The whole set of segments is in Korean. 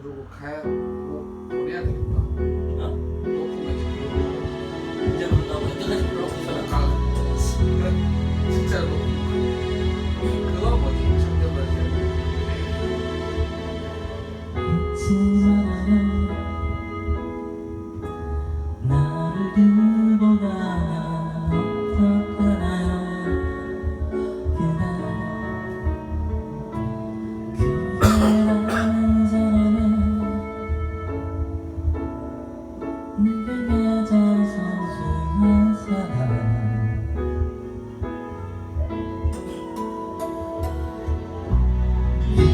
그리고 가야 뭐, 뭐 보내야 되겠다.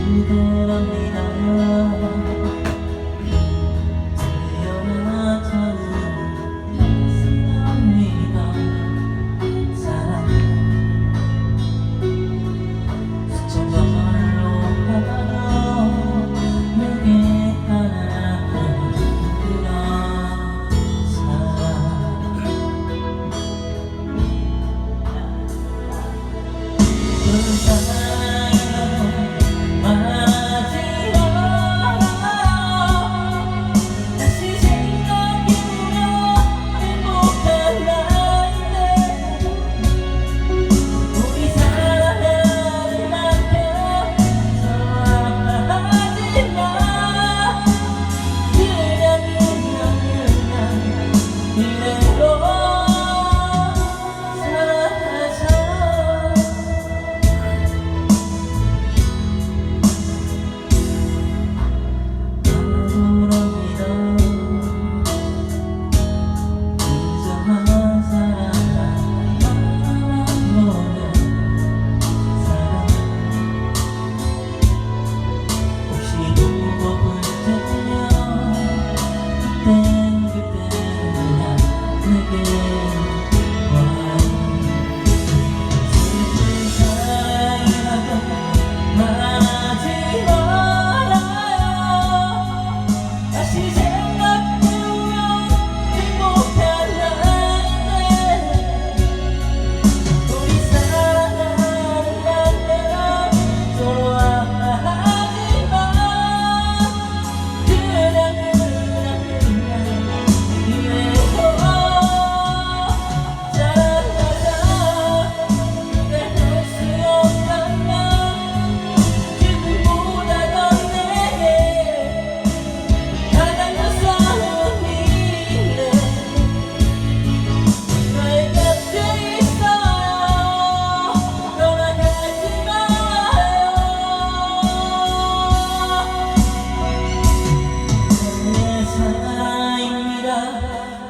이도랑 믿어요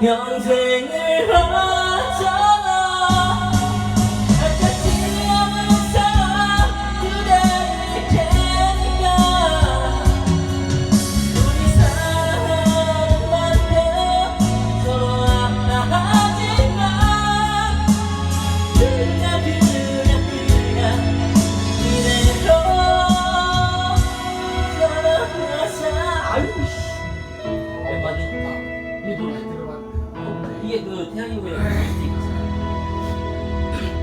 평생을 복음이라고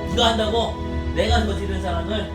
할수 한다고 내가 저지른 사람을